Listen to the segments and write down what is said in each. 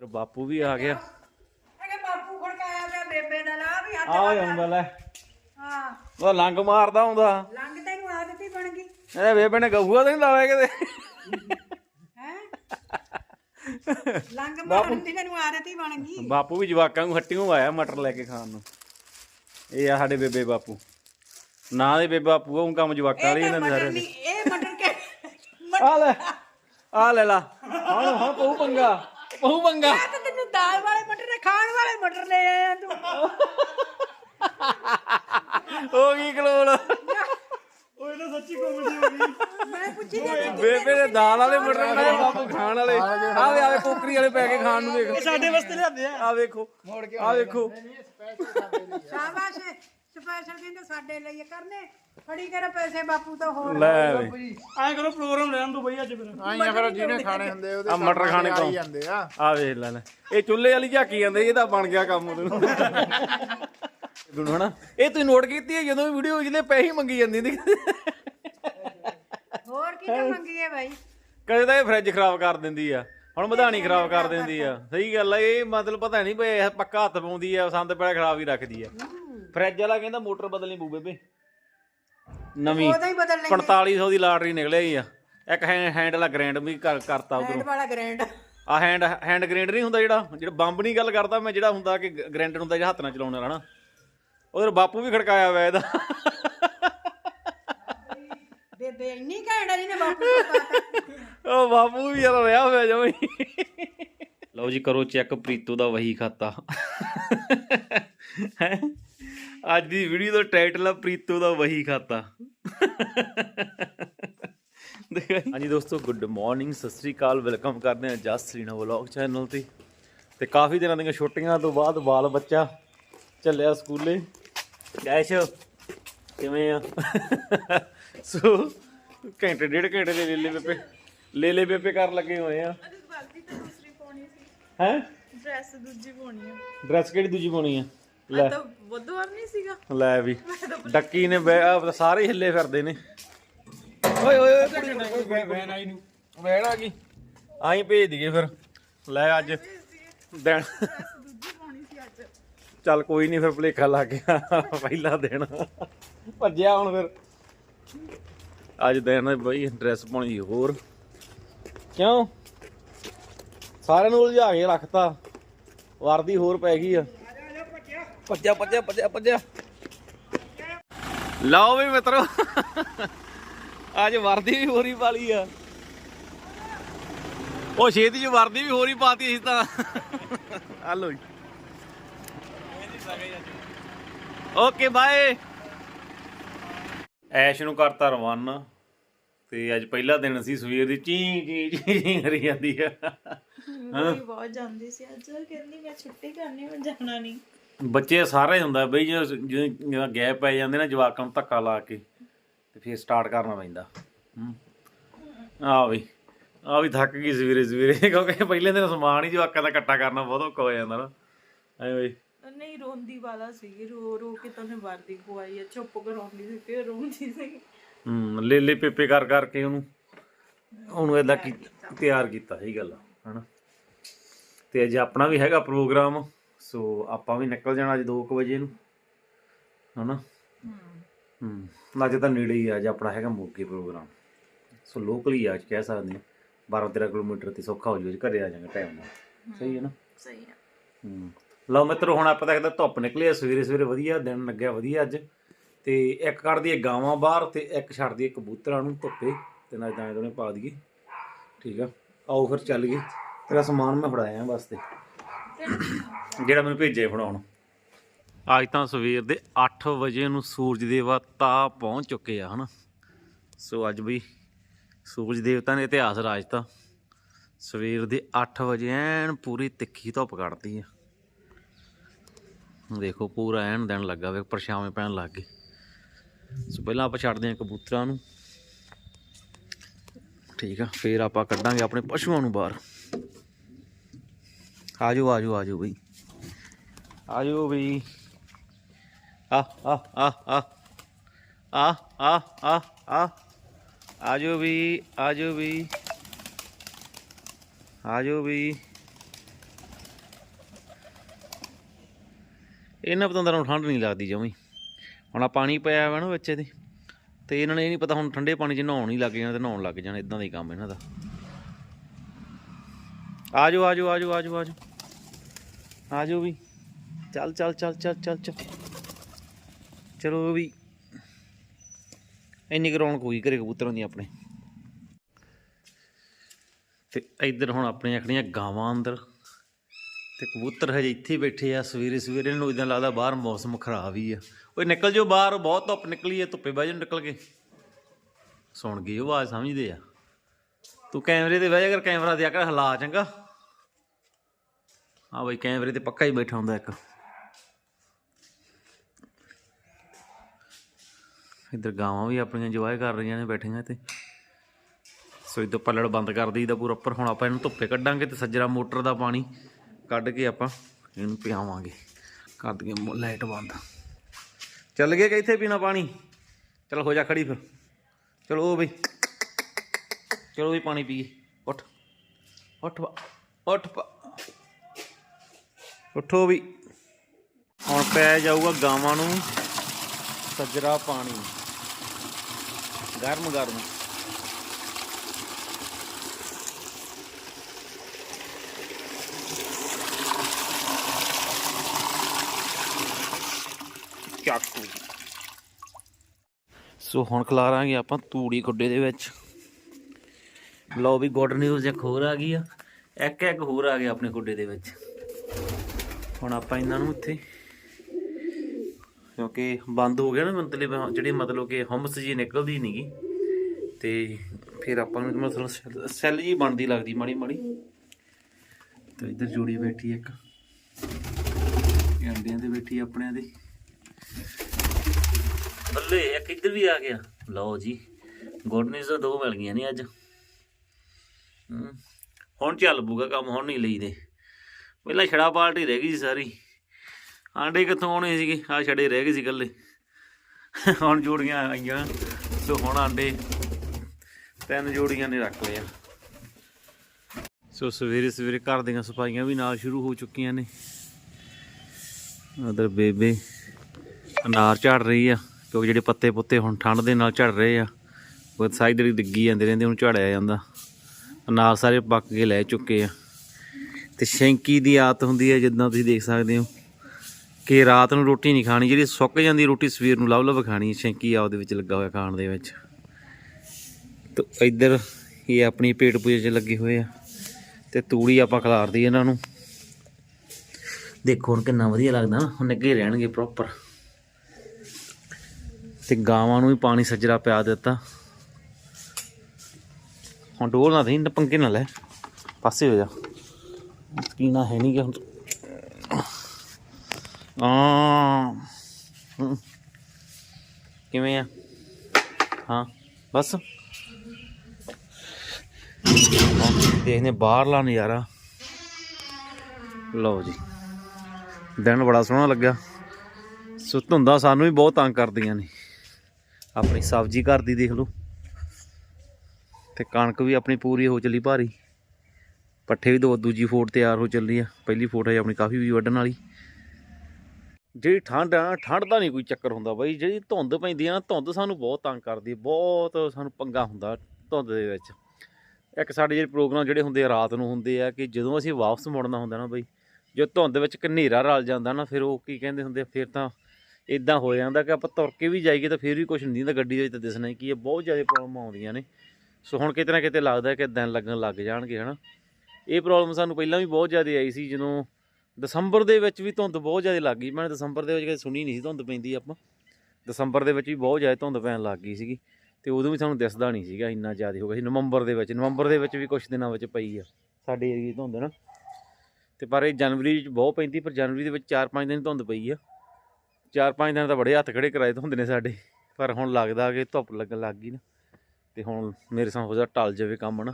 ਤੇਰਾ ਬਾਪੂ ਵੀ ਆ ਗਿਆ। ਅਗੇ ਬਾਪੂ ਖੜਕਾਇਆ ਪਿਆ ਬੇਬੇ ਦਾ ਲਾ ਵੀ ਹੱਥ ਆ ਜਾਂਦਾ ਲੈ ਹਾਂ। ਉਹ ਲੰਗ ਮਾਰਦਾ ਹੁੰਦਾ। ਲੰਘ ਤੈਨੂੰ ਆਦਤ ਹੀ ਬਣ ਗਈ। ਇਹ ਬੇਬੇ ਨੇ ਗਊਆ ਤੇ ਨਹੀਂ ਲਾਇਆ ਕਿਤੇ। ਹੈ? ਲੰਘ ਮਾਰਨ ਦੀ ਤੈਨੂੰ ਆਦਤ ਹੀ ਬਣ ਗਈ। ਬਾਪੂ ਵੀ ਜਵਾਕਾਂ ਨੂੰ ਹੱਟੀਆਂ ਆਇਆ ਮਟਰ ਲੈ ਕੇ ਖਾਣ ਨੂੰ। ਇਹ ਆ ਸਾਡੇ ਬੇਬੇ ਬਾਪੂ। ਨਾਂ ਦੇ ਬੇਬੇ ਬਾਪੂ ਉਹ ਕੰਮ ਜਵਾਕਾਂ ਵਾਲੇ ਇਹ ਇਹਨਾਂ ਦੇ ਮਟਰ ਸਾਰੇ ਨਹੀਂ ਇਹ ਮਟਰ ਕੇ ਆ ਲੈ ਆ ਲੈ ਲਾ। ਹਾਂ ਹਾਂ ਪਹੂ ਪੰਗਾ। ਪਹੂ ਪੰਗਾ ਮੈਂ ਤਾਂ ਤੈਨੂੰ ਦਾਲ ਵਾਲੇ ਮਟਰ ਨੇ ਖਾਣ ਵਾਲੇ ਮਟਰ ਲੈ ਆਇਆ ਤੂੰ। ਹੋ ਗਈ ਕਲੋਲ ਉਹ ਇਹਦਾ ਸੱਚੀ ਕਾਮੇਡੀ ਹੋ ਗਈ। ਮੈਂ ਪੁੱਛੀ ਤੇ ਬੇਬੇ ਦੇ ਦਾਲ ਵਾਲੇ ਮਟਰ ਬਾਪੂ ਖਾਣ ਵਾਲੇ। ਆਵੇ ਆਵੇ ਕੋਕਰੀ ਵਾਲੇ ਪੈ ਕੇ ਖਾਣ ਨੂੰ ਦੇਖ। ਸਾਡੇ ਵਾਸਤੇ ਲਿਆਂਦੇ ਆ। ਆ ਵੇਖੋ ਆ ਵੇਖੋ। ਸ਼ਾਬਾਸ਼। ਸਪੈਸ਼ਲ ਕਹਿੰਦੇ ਸਾਡੇ ਲਈ ਕਰਨੇ। ਫੜੀ ਕਰ ਪੈਸੇ ਬਾਪੂ ਤੋਂ ਹੋਰ? ਲੈ ਵੇ ਐਂ ਕਰੋ ਪ੍ਰੋਗਰਾਮ ਰਹਿਣ ਦੋ ਬਈ ਅੱਜ ਫਿਰ। ਆਈਆਂ ਫਿਰ ਜਿਹਨੇ ਖਾਣੇ ਹੁੰਦੇ ਉਹਦੇ ਆ ਮਟਰ ਖਾਣੇ ਹੀ ਜਾਂਦੇ ਆ। ਆ ਵੇਖ ਲੈ ਲੈ। ਇਹ ਚੁੱਲ੍ਹੇ ਵਾਲੀ ਝਾਕੀ ਜਾਂਦੇ ਇਹ ਤਾਂ ਬਣ ਗਿਆ ਕੰਮ ਉਹਦੇ ਨੂੰ ਗੁਣ ਹਨਾ? ਇਹ ਤੁਸੀਂ ਨੋਟ ਕੀਤੀ ਹੈ ਜਦੋਂ ਵੀ ਵੀਡੀਓ ਜਿਹਦੇ ਪੈਸੇ ਹੀ ਮੰਗੀ ਜਾਂਦੀ ਹੁੰਦੀ। ਹੋਰ ਕੀ ਤਾਂ ਮੰਗੀਏ ਬਾਈ? ਕਦੇ ਤਾਂ ਇਹ ਫ੍ਰਿਜ ਖਰਾਬ ਕਰ ਦਿੰਦੀ ਆ। ਹੁਣ ਮਧਾਣੀ ਖਰਾਬ ਕਰ ਦਿੰਦੀ ਆ। ਸਹੀ ਗੱਲ ਆ ਇਹ ਮਤਲਬ ਪਤਾ ਨਹੀਂ ਬਈ ਇਹ ਪੱਕਾ ਹੱਥ ਪਾਉਂਦੀ ਆ ਸੰਦ ਪੈੜਾ ਖਰਾਬ ਹੀ ਰੱਖਦੀ ਆ। ਫ੍ਰਿਜ ਵਾਲਾ ਕਹਿੰਦਾ ਮੋਟਰ ਬਦਲਣੀ ਪੂ ਬੇਬੇ। ਨਵੀਂ। ਉਹਦਾ ਹੀ ਬਦਲ ਲਈ 4500 ਦੀ ਲਾਟਰੀ ਨਿਕਲਿਆ ਹੀ ਆ। ਇੱਕ ਹੈਂਡ ਹੈਂਡ ਵਾਲਾ ਗ੍ਰੈਂਡ ਵੀ ਕਰ- ਕਰਤਾ ਉਧਰੋਂ ਹੈਂਡ ਵਾਲਾ ਗ੍ਰੈਂਡ ਆ ਹੈਂਡ ਹੈਂਡ ਗ੍ਰੈਂਡਰ ਨਹੀਂ ਹੁੰਦਾ ਜਿਹੜਾ ਜਿਹੜਾ ਬੰਬ ਨਹੀਂ ਗੱਲ ਕਰਦਾ ਮੈਂ ਜਿਹੜਾ ਹੁੰਦਾ ਕਿ ਗ੍ਰੈਂਡਰ ਹੁੰਦਾ ਜਿਹੜਾ ਹੱਥ ਨਾਲ ਚਲਾਉਣ ਵਾਲਾ ਨਾ। ਉਹਦੇ ਬਾਪੂ ਵੀ ਖੜਕਾਇਆ ਹੋਇਆ ਇਹਦਾ। ਬੇਬੇ ਇੰਨੀ ਘੈਂਟ ਆ ਜਿਹਨੇ ਬਾਪੂ ਨੂੰ ਪਾਤਾ ਉਹ ਬਾਪੂ ਵੀ ਯਾਰ ਰਿਹਾ ਹੋਇਆ ਜਮਈ ਲਓ ਜੀ ਕਰੋ ਚੈੱਕ ਪ੍ਰੀਤੂ ਦਾ ਵਹੀ ਖਾਤਾ। ਹੈਂ? ਅੱਜ ਦੀ ਵੀਡੀਓ ਦਾ ਟਾਈਟਲ ਆ ਪ੍ਰੀਤੂ ਦਾ ਵਹੀ ਖਾਤਾ। ਹਾਂਜੀ ਦੋਸਤੋ ਗੁੱਡ ਮਾਰਨਿੰਗ ਸਤਿ ਸ੍ਰੀ ਅਕਾਲ ਵੈਲਕਮ ਕਰਦੇ ਹਾਂ ਜਸ ਰੀਨਾ ਵਲੌਗ ਚੈਨਲ ਤੇ। ਤੇ ਕਾਫੀ ਦਿਨਾਂ ਦੀਆਂ ਛੁੱਟੀਆਂ ਤੋਂ ਬਾਅਦ ਬਾਲ ਬੱਚਾ ਚੱਲਿਆ ਸਕੂਲੇ। ਗੈਸ਼ ਕਿਵੇਂ ਆ? ਸੋ ਘੰਟੇ ਡੇਢ ਘੰਟੇ ਦੇ ਲੇਲੇ ਬੇਪੇ ਲੇਲੇ ਬੇਪੇ ਕਰਨ ਲੱਗੇ ਹੋਏ ਆ। ਵਰਦੀ ਤਾਂ ਦੂਸਰੀ ਪਾਉਣੀ ਸੀ। ਹੈ? ਡਰੈਸ ਦੂਜੀ ਪਾਉਣੀ ਆ। ਡਰੈਸ ਕਿਹੜੀ ਦੂਜੀ ਪਾਉਣੀ ਆ? ਲੈ। ਤਾਂ ਬੁੱਧਵਾਰ ਨਹੀਂ ਸੀਗਾ। ਲੈ ਵੀ। ਡੱਕੀ ਨੇ ਬੈ- ਆਹ ਸਾਰੇ ਹਿੱਲੇ ਫਿਰਦੇ ਨੇ। ਓਏ ਓਏ ਓਏ ਕੁੜੀ ਵੈਨ ਆਈ ਨੂੰ। ਵੈਨ ਆ ਗਈ। ਆਈ ਭੇਜ ਦਈਏ ਫਿਰ। ਲੈ ਅੱਜ। ਦਿਨ ਦੂਜੀ ਪਾਉਣੀ ਸੀ ਅੱਜ। ਚੱਲ ਕੋਈ ਨਹੀਂ ਫਿਰ ਭੁਲੇਖਾ ਲੱਗ ਗਿਆ ਪਹਿਲਾ ਦਿਨ ਭੱਜਿਆ ਹੁਣ ਫਿਰ। ਅੱਜ ਦਿਨ ਹੈ ਬਈ ਡਰੈਸ ਪਾਉਣੀ ਸੀ ਹੋਰ। ਕਿਉਂ? ਸਾਰਿਆਂ ਨੂੰ ਉਲਝਾ ਕੇ ਰੱਖਤਾ। ਵਰਦੀ ਹੋਰ ਪੈ ਗਈ ਆ। ਭੱਜਿਆ ਭੱਜਿਆ ਭੱਜਿਆ ਭੱਜਿਆ। ਲਓ ਵੀ ਮਿੱਤਰੋ। ਅੱਜ ਵਰਦੀ ਵੀ ਹੋਰੀ ਵਾਲੀ ਆ। ਉਹ ਛੇਤੀ ਚ ਵਰਦੀ ਵੀ ਹੋਰੀ ਪਾਤੀ ਸੀ ਤਾਂ। ਆ ਲੋ ਜੀ। Okay bye. ਐਸ਼ ਨੂੰ ਕਰਤਾ ਰਵਾਨਾ। ਤੇ ਅੱਜ ਪਹਿਲਾ ਦਿਨ ਸੀ ਸਵੇਰ ਦੀ ਚੀ ਚੀ ਚੀ ਕਰੀ ਜਾਂਦੀ ਆ। ਬਹੁਤ ਜਾਂਦੀ ਸੀ ਅੱਜ। ਕਹਿੰਦੀ ਮੈਂ ਛੁੱਟੀ ਕਰਨੀ ਮੈਂ ਜਾਣਾ ਨਹੀਂ। ਬੱਚੇ ਸਾਰੇ ਹੁੰਦਾ ਬਈ ਜਦੋਂ ਗੈਪ ਪੈ ਜਾਂਦੇ ਨਾ ਜਵਾਕਾਂ ਨੂੰ ਧੱਕਾ ਲਾ ਕੇ ਤੇ ਫਿਰ ਸਟਾਰਟ ਕਰਨਾ ਪੈਂਦਾ। ਆ ਵੀ ਆ ਵੀ ਥੱਕ ਗਈ ਸਵੇਰੇ ਸਵੇਰੇ ਕਿਉਂਕਿ ਪਹਿਲੇ ਦਿਨ ਸਮਾਨ ਹੀ ਜਵਾਕਾਂ ਦਾ ਇਕੱਠਾ ਕਰਨਾ ਬਹੁਤ ਔਖਾ ਹੋ ਜਾਂਦਾ ਨਾ। ਐ ਬਈ। ਨਹੀਂ ਰੋਂਦੀ ਵਾਲਾ ਸੀ ਰੋ ਰੋ ਕੇ ਤਾਂ ਉਹਨੇ ਵਰਦੀ ਖਵਾਈ ਆ ਚੁੱਪ ਕਰਾਉਂਦੀ ਸੀ ਫਿਰ ਰੋਂਦੀ ਸੀ। ਹੂੰ ਲੇਲੇ ਪੇਪੇ ਕਰ ਕਰਕੇ ਉਹਨੂੰ ਉਹਨੂੰ ਕੀ ਤਿਆਰ ਕੀਤਾ ਸਹੀ ਗੱਲ ਹਨਾ। ਤੇ ਅੱਜ ਆਪਣਾ ਵੀ ਹੈਗਾ ਪ੍ਰੋਗਰਾਮ। ਸੋ ਆਪਾਂ ਵੀ ਨਿਕਲ ਜਾਣਾ ਅੱਜ 2:00 ਵਜੇ ਨੂੰ ਹਨਾ? ਹੂੰ। ਅੱਜ ਤਾਂ ਨੇੜੇ ਹੀ ਆ ਅੱਜ ਆਪਣਾ ਹੈਗਾ ਮੋਗੇ ਪ੍ਰੋਗਰਾਮ। ਸੋ ਲੋਕਲ ਹੀ ਆ ਅੱਜ ਕਹਿ ਸਕਦੇ ਹਾਂ। 12 13 ਕਿਲੋਮੀਟਰ ਤੇ ਸੌਖਾ ਹੋ ਜੂ ਘਰੇ ਆ ਜਾਵਾਂਗੇ ਟਾਈਮ ਨਾਲ। ਸਹੀ ਹੈ ਨਾ? ਸਹੀ ਆ ਹੂੰ। ਲਓ ਮਿੱਤਰੋ ਹੁਣ ਆਪਾਂ ਦੇਖਦੇ ਧੁੱਪ ਨਿਕਲੀ ਆ ਸਵੇਰੇ ਸਵੇਰੇ ਵਧੀਆ ਦਿਨ ਲੱਗਿਆ ਵਧੀਆ ਅੱਜ। ਤੇ ਇੱਕ ਕੱਢਦੀ ਹੈ ਗਾਵਾਂ ਬਾਹਰ ਤੇ ਇੱਕ ਛੱਡਦੀ ਹੈ ਕਬੂਤਰਾਂ ਨੂੰ ਧੁੱਪੇ ਤੇ ਨਾਲ ਦਾਣੇ ਦੋਨੇ ਪਾ ਦਈਏ। ਠੀਕ ਆ? ਆਓ ਫਿਰ ਚੱਲ ਗਏ। ਤੇਰਾ ਸਮਾਨ ਮੈਂ ਫੜਾਇਆ ਵਾਸਤੇ। ਜਿਹੜਾ ਮੈਨੂੰ ਭੇਜਿਆ ਫੜਾਉਣ। ਅੱਜ ਤਾਂ ਸਵੇਰ ਦੇ 8 ਵਜੇ ਨੂੰ ਸੂਰਜ ਦੇਵਾ ਤਾਂ ਪਹੁੰਚ ਚੁੱਕੇ ਆ, ਹਨਾ? ਸੋ ਅੱਜ ਵੀ ਸੂਰਜ ਦੇਵਤਾ ਨੇ ਇਤਿਹਾਸ ਰਾਜਤਾ ਸਵੇਰ ਦੇ 8 ਵਜੇ ਐਨ ਪੂਰੀ ਤਿੱਖੀ ਧੁੱਪ ਕੱਢਦੀ ਆ। ਦੇਖੋ, ਪੂਰਾ ਐਨ ਦਿਨ ਲੱਗਾ ਵੇ ਪਰਛਾਵੇਂ ਪੈਣ ਲੱਗ ਗਏ। ਸੋ ਪਹਿਲਾਂ ਆਪਾਂ ਛੱਡਦੇ ਹਾਂ ਕਬੂਤਰਾਂ ਨੂੰ। ਠੀਕ ਆ, ਫੇਰ ਆਪਾਂ ਕੱਢਾਂਗੇ ਆਪਣੇ ਪਸ਼ੂਆਂ ਨੂੰ ਬਾਹਰ। ਆਜੋ ਆਜੋ ਆਜੋ ਬਈ। ਆ ਆਜੋ ਬਈ ਆ ਆ ਆ ਆ। ਆ ਆ ਆ ਆ। ਆਜੋ ਵੀ ਆਜੋ ਵੀ। ਆਜੋ ਵੀ। ਇਹਨਾਂ ਪਤੰਦਰਾਂ ਨੂੰ ਠੰਡ ਨਹੀਂ ਲੱਗਦੀ ਜਮੀ। ਹੁਣ ਆ ਪਾਣੀ ਪਿਆ ਹੋਇਆ ਨਾ ਵਿੱਚ ਇਹਦੇ, ਤੇ ਇਹਨਾਂ ਨੇ ਇਹ ਨਹੀਂ ਪਤਾ ਹੁਣ ਠੰਡੇ ਪਾਣੀ 'ਚ ਨਹਾਉਣ ਹੀ ਲੱਗ ਜਾਣਾ ਤੇ ਨਹਾਉਣ ਲੱਗ ਜਾਣਾ ਇਦਾਂ ਦਾ ਹੀ ਕੰਮ ਇਹਨਾਂ ਦਾ। ਆ ਜੋ ਆ ਜੋ ਆ ਆਜੋ ਆ ਆਜੋ। ਆ ਆਜੋ ਵੀ। ਚੱਲ ਚੱਲ ਚੱਲ ਚੱਲ ਚੱਲ ਚੱਲ। ਚਲੋ ਵੀ ਇੰਨੀ ਕੁ ਰੌਣਕ ਹੋਈ ਘਰੇ ਕਬੂਤਰਾਂ ਦੀ ਆਪਣੇ। ਤੇ ਇੱਧਰ ਹੁਣ ਆਪਣੀਆਂ ਖੜੀਆਂ ਗਾਵਾਂ ਅੰਦਰ। ਤੇ ਕਬੂਤਰ ਹਜੇ ਇੱਥੇ ਬੈਠੇ ਆ, ਸਵੇਰੇ ਸਵੇਰੇ ਨੂੰ ਇਦਾਂ ਲੱਗਦਾ ਬਾਹਰ ਮੌਸਮ ਖਰਾਬ ਹੀ ਆ। ਓਏ ਨਿਕਲ ਜਾਓ ਬਾਹਰ ਬਹੁਤ ਧੁੱਪ ਨਿਕਲੀ ਆ, ਧੁੱਪੇ ਬਹਿ ਜਾਓ ਨਿਕਲ ਕੇ। ਸੁਣ ਗਈ ਉਹ ਆਵਾਜ਼, ਸਮਝਦੇ ਆ। ਤੂੰ ਕੈਮਰੇ ਤੇ ਬਹਿ ਜਾ ਕਰ, ਕੈਮਰਾ ਆ ਕਰ ਹਲਾ ਚੰਗਾ। ਹਾਂ ਬਈ ਕੈਮਰੇ ਤੇ ਪੱਕਾ ਹੀ ਬੈਠਾ ਹੁੰਦਾ ਇੱਕ। ਇੱਧਰ ਗਾਵਾਂ ਵੀ ਆਪਣੀਆਂ ਇੰਜੋਏ ਕਰ ਰਹੀਆਂ ਨੇ ਬੈਠੀਆਂ ਤੇ। ਸੋ ਇਦੋਂ ਪੱਲੜ ਬੰਦ ਕਰ ਦਈਦਾ ਪੂਰਾ ਉੱਪਰ। ਹੁਣ ਆਪਾਂ ਇਹਨੂੰ ਧੁੱਪੇ ਕੱਢਾਂਗੇ ਤੇ ਸੱਜਰਾ ਮੋਟਰ ਦਾ ਪਾਣੀ ਕੱਢ ਕੇ ਆਪਾਂ ਇਹਨੂੰ ਪਿਆਵਾਂਗੇ। ਕਰ ਦਈਏ ਮੋ- ਲਾਈਟ ਬੰਦ। ਚੱਲ ਗਏ ਕਿ ਇੱਥੇ ਪੀਣਾ ਪਾਣੀ? ਚਲ ਹੋ ਜਾ ਖੜੀ ਫਿਰ। ਚਲੋ ਬਈ ਚਲੋ ਵੀ ਪਾਣੀ ਪੀਏ। ਉੱਠ। ਉੱਠ ਵਾ, ਉੱਠ ਪਾ ਉੱਠੋ ਵੀ। ਹੁਣ ਪੈ ਜਾਊਗਾ ਗਾਵਾਂ ਨੂੰ ਸੱਜਰਾ ਪਾਣੀ। ਗਰਮ ਗਰਮ। ਚਾਕੂ। ਸੋ ਹੁਣ ਖਿਲਾਰਾਂਗੇ ਆਪਾਂ ਤੂੜੀ ਖੁੱਡੇ ਦੇ ਵਿੱਚ। ਲਓ ਵੀ ਗੁੱਡ ਨਿਊਜ਼ ਇੱਕ ਹੋਰ ਆ ਗਈ ਆ। ਇੱਕ ਇੱਕ ਹੋਰ ਆ ਗਿਆ ਆਪਣੇ ਖੁੱਡੇ ਦੇ ਵਿੱਚ। ਹੁਣ ਆਪਾਂ ਇਹਨਾਂ ਨੂੰ ਇੱਥੇ ਕਿਉਂਕਿ ਬੰਦ ਹੋ ਗਿਆ ਨਾ ਮਤਲਬ, ਜਿਹੜੀ ਮਤਲਬ ਕਿ ਹਮਸ ਜੀ ਨਿਕਲਦੀ ਨਹੀਂਗੀ ਤੇ ਫਿਰ ਆਪਾਂ ਨੂੰ ਮਤਲਬ ਸੈੱਲ- ਸੈੱਲ ਜੀ ਬਣਦੀ ਲੱਗਦੀ ਮਾੜੀ ਮਾੜੀ। ਤੇ ਇੱਧਰ ਜੋੜੀ ਬੈਠੀ ਇੱਕ। ਅੰਡਿਆਂ ਦੇ ਬੈਠੀ ਆਪਣਿਆਂ ਦੇ। ਬੱਲੇ, ਇੱਕ ਇੱਧਰ ਵੀ ਆ ਗਿਆ। ਲਓ ਜੀ ਗੁੱਡ ਨਿਊਜ਼ ਤਾਂ ਦੋ ਮਿਲ ਗਈਆਂ ਨੇ ਅੱਜ। ਹੁਣ ਚੱਲ ਪੂਗਾ ਕੰਮ, ਹੁਣ ਨਹੀਂ ਲਈਦੇ। ਪਹਿਲਾਂ ਛੜਾ ਪਾਰਟੀ ਰਹਿ ਗਈ ਸੀ ਸਾਰੀ। ਆਂਡੇ ਕਿੱਥੋਂ ਆਉਣੇ ਸੀਗੇ? ਆ ਛੜੇ ਰਹਿ ਗਏ ਸੀ ਇਕੱਲੇ। ਹੁਣ ਜੋੜੀਆਂ ਆਈਆਂ। ਸੋ ਹੁਣ ਆਂਡੇ ਤਿੰਨ ਜੋੜੀਆਂ ਨੇ ਰੱਖ ਲਿਆ ਸੋ ਸਵੇਰੇ ਸਵੇਰੇ ਘਰ ਦੀਆਂ ਸਫਾਈਆਂ ਵੀ ਨਾਲ ਸ਼ੁਰੂ ਹੋ ਚੁੱਕੀਆਂ ਨੇ। ਉਧਰ ਬੇਬੇ ਅਨਾਰ ਝਾੜ ਰਹੀ ਆ, ਕਿਉਂਕਿ ਜਿਹੜੇ ਪੱਤੇ ਪੁੱਤੇ ਹੁਣ ਠੰਡ ਦੇ ਨਾਲ ਝੜ ਰਹੇ ਆ, ਉਹ ਸਾਈਡ ਜਿਹੜੀ ਡਿੱਗੀ ਜਾਂਦੇ ਰਹਿੰਦੇ, ਹੁਣ ਝਾੜਿਆ ਜਾਂਦਾ। ਅਨਾਰ ਸਾਰੇ ਪੱਕ ਕੇ ਲੈ ਚੁੱਕੇ ਆ। ਤੇ ਸ਼ੈਂਕੀ ਦੀ ਆਦਤ ਹੁੰਦੀ ਹੈ ਜਿੱਦਾਂ ਤੁਸੀਂ ਦੇਖ ਸਕਦੇ ਹੋ। ਕਿ ਰਾਤ ਨੂੰ ਰੋਟੀ ਨਹੀਂ ਖਾਣੀ, ਜਿਹੜੀ ਸੁੱਕ ਜਾਂਦੀ ਰੋਟੀ ਸਵੇਰ ਨੂੰ ਲਵ ਲਵ ਖਾਣੀ ਸ਼ੈਂਕੀ ਆ ਉਹਦੇ ਵਿੱਚ ਲੱਗਾ ਹੋਇਆ ਖਾਣ ਦੇ ਵਿੱਚ। ਤੇ ਇੱਧਰ ਇਹ ਆਪਣੀ ਪੇਟ ਪੂਜੇ 'ਚ ਲੱਗੇ ਹੋਏ ਆ, ਤੇ ਤੂੜੀ ਆਪਾਂ ਖਲਾਰਦੀ ਇਹਨਾਂ ਨੂੰ। ਦੇਖੋ ਹੁਣ ਕਿੰਨਾ ਵਧੀਆ ਲੱਗਦਾ ਨਾ, ਹੁਣ ਅੱਗੇ ਰਹਿਣਗੇ ਪ੍ਰੋਪਰ ਤੇ ਗਾਵਾਂ ਨੂੰ ਵੀ ਪਾਣੀ ਸੱਜਰਾ ਪਿਆ ਦਿੱਤਾ। ਹੁਣ ਡੋਲ ਨਾ ਦੇਈਂ ਪੰਗੇ ਨਾਲ ਲੈ। ਪਾਸੇ ਹੋ ਜਾ। ਸਕੀਨਾ ਹੈ ਨਹੀਂ ਕਿ ਹੁਣ। ਹਾਂ। ਕਿਵੇਂ ਆ? ਹਾਂ, ਬਸ। ਹੁਣ ਦੇਖਦੇ ਬਾਹਰਲਾ ਨਜ਼ਾਰਾ। ਲਓ ਜੀ। ਦਿਨ ਬੜਾ ਸੋਹਣਾ ਲੱਗਾ ਸੋ ਧੁੰਦਾਂ ਸਾਨੂੰ ਵੀ ਬਹੁਤ ਤੰਗ ਕਰਦੀਆਂ ਨੇ। ਆਪਣੀ ਸਬਜ਼ੀ ਘਰ ਦੀ ਦੇਖ ਲਓ। ਤੇ ਕਣਕ ਵੀ ਆਪਣੀ ਪੂਰੀ ਹੋ ਚੱਲੀ ਭਾਰੀ। ਪੱਠੇ ਵੀ ਦੋ, ਦੂਜੀ ਫੋਟ ਤਿਆਰ ਹੋ ਚੱਲੀ ਆ। ਪਹਿਲੀ ਫੋਟ ਹੈ ਆਪਣੀ ਕਾਫੀ ਵੀ ਵੱਢਣ ਵਾਲੀ। ਜਿਹੜੀ ਠੰਡ ਆ ਨਾ, ਠੰਡ ਦਾ ਨਹੀਂ ਕੋਈ ਚੱਕਰ ਹੁੰਦਾ ਬਾਈ ਜਿਹੜੀ ਧੁੰਦ ਪੈਂਦੀ ਆ ਨਾ ਧੁੰਦ ਸਾਨੂੰ ਬਹੁਤ ਤੰਗ ਕਰਦੀ ਬਹੁਤ ਸਾਨੂੰ ਪੰਗਾ ਹੁੰਦਾ ਧੁੰਦ ਦੇ ਵਿੱਚ। ਇੱਕ ਸਾਡੇ ਜਿਹੜੇ ਪ੍ਰੋਗਰਾਮ ਜਿਹੜੇ ਹੁੰਦੇ ਆ ਰਾਤ ਨੂੰ ਹੁੰਦੇ ਆ ਕਿ ਜਦੋਂ ਅਸੀਂ ਵਾਪਸ ਮੁੜਨਾ ਹੁੰਦਾ ਨਾ ਬਈ ਜੋ ਧੁੰਦ ਵਿੱਚ ਕਨੇਰਾ ਰਲ ਜਾਂਦਾ ਨਾ ਫਿਰ ਉਹ ਕੀ ਕਹਿੰਦੇ ਹੁੰਦੇ ਆ, ਫਿਰ ਤਾਂ ਇਦਾਂ ਹੋ ਜਾਂਦਾ ਕਿ ਆਪਾਂ ਤੁਰ ਕੇ ਵੀ ਜਾਈਏ ਤਾਂ ਫਿਰ ਵੀ ਕੁਝ ਨਹੀਂ ਹੁੰਦਾ ਗੱਡੀ ਦੇ ਵਿੱਚ ਤਾਂ ਦਿਸਣਾ ਕੀ ਹੈ ਬਹੁਤ ਜ਼ਿਆਦਾ ਪ੍ਰੋਬਲਮ ਆਉਂਦੀਆਂ ਨੇ। ਸੋ ਹੁਣ ਕਿਤੇ ਨਾ ਕਿਤੇ ਲੱਗਦਾ ਕਿ ਦਿਨ ਲੱਗਣ ਲੱਗ ਜਾਣਗੇ ਹਨਾ। ਇਹ ਪ੍ਰੋਬਲਮ ਸਾਨੂੰ ਪਹਿਲਾਂ ਵੀ ਬਹੁਤ ਜ਼ਿਆਦਾ ਆਈ ਸੀ ਜਦੋਂ ਦਸੰਬਰ ਦੇ ਵਿੱਚ ਵੀ ਧੁੰਦ ਬਹੁਤ ਜ਼ਿਆਦਾ ਲੱਗ ਗਈ। ਮੈਂ ਦਸੰਬਰ ਦੇ ਵਿੱਚ ਕਦੇ ਸੁਣੀ ਨਹੀਂ ਸੀ ਧੁੰਦ ਪੈਂਦੀ ਆਪਾਂ। ਦਸੰਬਰ ਦੇ ਵਿੱਚ ਵੀ ਬਹੁਤ ਜ਼ਿਆਦਾ ਧੁੰਦ ਪੈਣ ਲੱਗ ਗਈ ਸੀਗੀ ਤੇ ਉਦੋਂ ਵੀ ਸਾਨੂੰ ਦਿਸਦਾ ਨਹੀਂ ਸੀਗਾ ਇੰਨਾ ਜ਼ਿਆਦਾ ਹੋ ਗਿਆ ਸੀ। ਨਵੰਬਰ ਦੇ ਵਿੱਚ, ਨਵੰਬਰ ਦੇ ਵਿੱਚ ਵੀ ਕੁਝ ਦਿਨਾਂ ਵਿੱਚ ਪਈ ਆ ਸਾਡੇ ਏਰੀਏ ਧੁੰਦ ਨਾ। ਤੇ ਪਰ ਇਹ ਜਨਵਰੀ ਵਿੱਚ ਬਹੁਤ ਪੈਂਦੀ, ਪਰ ਜਨਵਰੀ ਦੇ ਵਿੱਚ 4-5 ਦਿਨ ਧੁੰਦ ਪਈ ਆ। 4-5 ਦਿਨ ਤਾਂ ਬੜੇ ਹੱਥ ਖੜੇ ਕਰਾਏ ਧੁੰਦ ਨੇ ਸਾਡੇ, ਪਰ ਹੁਣ ਲੱਗਦਾ ਕਿ ਧੁੱਪ ਲੱਗਣ ਲੱਗ ਗਈ ਨਾ। ਤੇ ਹੁਣ ਮੇਰੇ ਸਾਹ ਹੋ ਜਾ ਟਲ ਜਾਵੇ ਕੰਮ ਨਾ।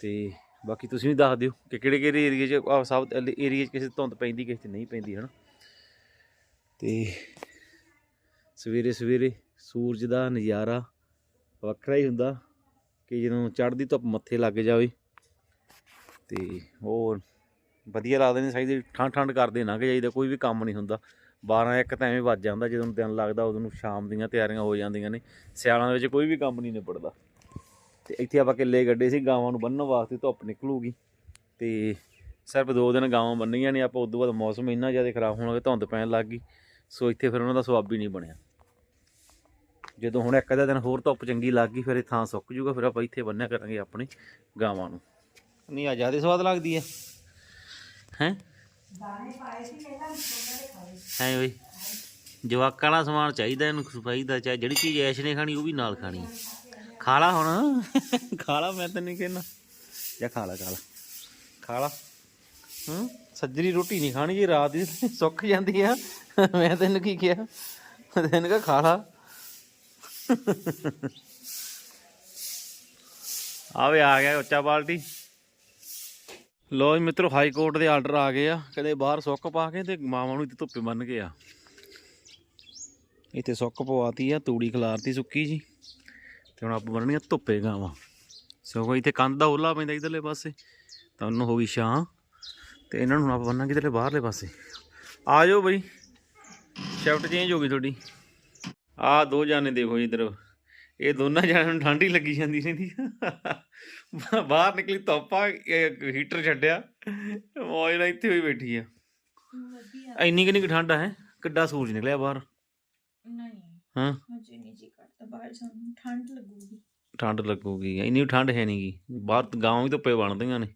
ਤੇ ਬਾਕੀ ਤੁਸੀਂ ਵੀ ਦੱਸ ਦਿਓ ਕਿ ਕਿਹੜੇ ਕਿਹੜੇ ਏਰੀਏ 'ਚ ਆਹ ਸਭ ਏਰੀਏ 'ਚ ਕਿਸੇ 'ਚ ਧੁੰਦ ਪੈਂਦੀ, ਕਿਸੇ 'ਤੇ ਨਹੀਂ ਪੈਂਦੀ, ਹਨਾ? ਤੇ ਸਵੇਰੇ ਸਵੇਰੇ ਸੂਰਜ ਦਾ ਨਜ਼ਾਰਾ ਵੱਖਰਾ ਹੀ ਹੁੰਦਾ ਕਿ ਜਦੋਂ ਚੜ੍ਹਦੀ ਧੁੱਪ ਮੱਥੇ ਲੱਗ ਜਾਵੇ। ਤੇ ਹੋਰ ਵਧੀਆ ਲੱਗਦੇ ਨੇ ਸਾਈਦੇ ਠੰਡ ਠੰਡ ਕਰਦੇ ਨਾ ਕਿ ਜਾਈਦਾ, ਕੋਈ ਵੀ ਕੰਮ ਨਹੀਂ ਹੁੰਦਾ। 12 ਇੱਕ ਤਾਂ ਐਵੇਂ ਵੱਜ ਜਾਂਦਾ, ਜਦੋਂ ਦਿਨ ਲੱਗਦਾ ਉਦੋਂ ਨੂੰ ਸ਼ਾਮ ਦੀਆਂ ਤਿਆਰੀਆਂ ਹੋ ਜਾਂਦੀਆਂ ਨੇ, ਸਿਆਲਾਂ ਦੇ ਵਿੱਚ ਕੋਈ ਵੀ ਕੰਮ ਨਹੀਂ ਨਿਬੜਦਾ। ਤੇ ਇੱਥੇ ਆਪਾਂ ਕਿੱਲੇ ਗੱਡੇ ਸੀ ਗਾਵਾਂ ਨੂੰ ਬੰਨਣ ਵਾਸਤੇ ਧੁੱਪ ਨਿਕਲੂਗੀ। ਤੇ ਸਿਰਫ ਦੋ ਦਿਨ ਗਾਵਾਂ ਬੰਨੀਆਂ ਨੇ ਆਪਾਂ ਉਦੋਂ ਬਾਅਦ ਮੌਸਮ ਇੰਨਾ ਜ਼ਿਆਦਾ ਖਰਾਬ ਹੋਣ ਲੱਗਾ ਧੁੰਦ ਪੈਣ ਲੱਗ ਗਈ। ਸੋ ਇੱਥੇ ਫਿਰ ਉਹਨਾਂ ਦਾ ਸਵਾਬ ਹੀ ਨਹੀਂ ਬਣਿਆ। ਜਦੋਂ ਹੁਣ ਇੱਕ ਅੱਧਾ ਦਿਨ ਹੋਰ ਧੁੱਪ ਚੰਗੀ ਲੱਗ ਗਈ ਫਿਰ ਇਹ ਥਾਂ ਸੁੱਕ ਜੂਗਾ ਫਿਰ ਆਪਾਂ ਇੱਥੇ ਬੰਨਿਆ ਕਰਾਂਗੇ ਆਪਣੇ ਗਾਵਾਂ ਨੂੰ। ਨਹੀਂ ਆ ਜ਼ਿਆਦਾ ਸਵਾਦ ਲੱਗਦੀ ਹੈ। ਹੈ? ਹੈ ਓਏ ਜਵਾਕਾਂ ਦਾ ਸਮਾਨ ਚਾਹੀਦਾ ਇਹਨੂੰ ਸਫ਼ਾਈ ਦਾ ਚਾਹੇ ਜਿਹੜੀ ਚੀਜ਼ ਐਸ਼ ਨੇ ਖਾਣੀ ਉਹ ਵੀ ਨਾਲ ਖਾਣੀ ਹੈ। ਖਾ ਲਾ ਹੁਣ। ਖਾ ਲਾ ਮੈਂ ਤੈਨੂੰ ਕਹਿੰਦਾ। ਜਾਂ ਖਾ ਲਾ ਖਾ ਲਾ ਖਾ ਲਾ ਹੂੰ? ਸੱਜਰੀ ਰੋਟੀ ਨਹੀਂ ਖਾਣੀ ਜੀ ਰਾਤ ਦੀ ਸੁੱਕ ਜਾਂਦੀ ਆ। ਮੈਂ ਤੈਨੂੰ ਕੀ ਕਿਹਾ? ਤੈਨੂੰ ਕਿਹਾ ਖਾ ਲਾ ਆਵੇ, ਆ ਗਿਆ ਉੱਚਾ ਬਾਲਟੀ। ਲੋ ਜੀ ਮਿੱਤਰੋ, ਹਾਈ ਕੋਰਟ ਦੇ ਆਰਡਰ ਆ ਗਏ ਆ। ਕਦੇ ਬਾਹਰ ਸੁੱਕ ਪਾ ਕੇ ਤੇ ਮਾਵਾਂ ਨੂੰ ਇੱਥੇ ਧੁੱਪੇ ਬੰਨ ਕੇ ਆ। ਇੱਥੇ ਸੁੱਕ ਪਵਾਤੀ ਆ, ਤੂੜੀ ਖਲਾਰਤੀ ਸੁੱਕੀ ਜੀ। ਤੇ ਹੁਣ ਆਪਾਂ ਬੰਨਣੀਆਂ ਧੁੱਪੇ ਗਾਵਾਂ। ਸੋ ਇੱਥੇ ਕੰਧ ਦਾ ਓਲਾ ਪੈਂਦਾ ਇਧਰਲੇ ਪਾਸੇ ਤਾਂ ਉਹਨੂੰ ਹੋ ਗਈ ਛਾਂ। ਤੇ ਇਹਨਾਂ ਨੂੰ ਆਪਾਂ ਬੰਨਾਂਗੇ ਇਧਰਲੇ ਬਾਹਰਲੇ ਪਾਸੇ। ਆ ਜਾਓ ਬਈ ਸ਼ਿਫਟ ਚੇਂਜ ਹੋ ਗਈ ਤੁਹਾਡੀ। ਆ ਦੋ ਜਾਨੇ ਦੇਖੋ ਜੀ ਇਧਰ। ਇਹ ਦੋਨਾਂ ਜਾਨਿਆਂ ਨੂੰ ਠੰਡ ਹੀ ਲੱਗੀ ਜਾਂਦੀ ਰਹਿੰਦੀ। ਬਾਹਰ ਨਿਕਲੀ ਧੁੱਪਾ ਹੀਟਰ ਛੱਡਿਆ। ਮੌਜ ਨਾਲ ਇੱਥੇ ਹੋਈ ਬੈਠੀ ਆ। ਇੰਨੀ ਕਿੰਨੀ ਕੁ ਠੰਡ ਆ ਹੈ? ਕਿੱਡਾ ਸੂਰਜ ਨਿਕਲਿਆ ਬਾਹਰ। ਨਹੀਂ। ਹਾਂ। ਬਾਹਰ ਸਾਨੂੰ ਠੰਡ ਲੱਗੂਗੀ। ਠੰਡ ਲੱਗੂਗੀ। ਇੰਨੀ ਠੰਡ ਹੈ ਨਹੀਂਗੀ ਬਾਹਰ ਤਾਂ ਗਾਵਾਂ ਵੀ ਧੁੱਪੇ ਬਣਦੀਆਂ ਨੇ।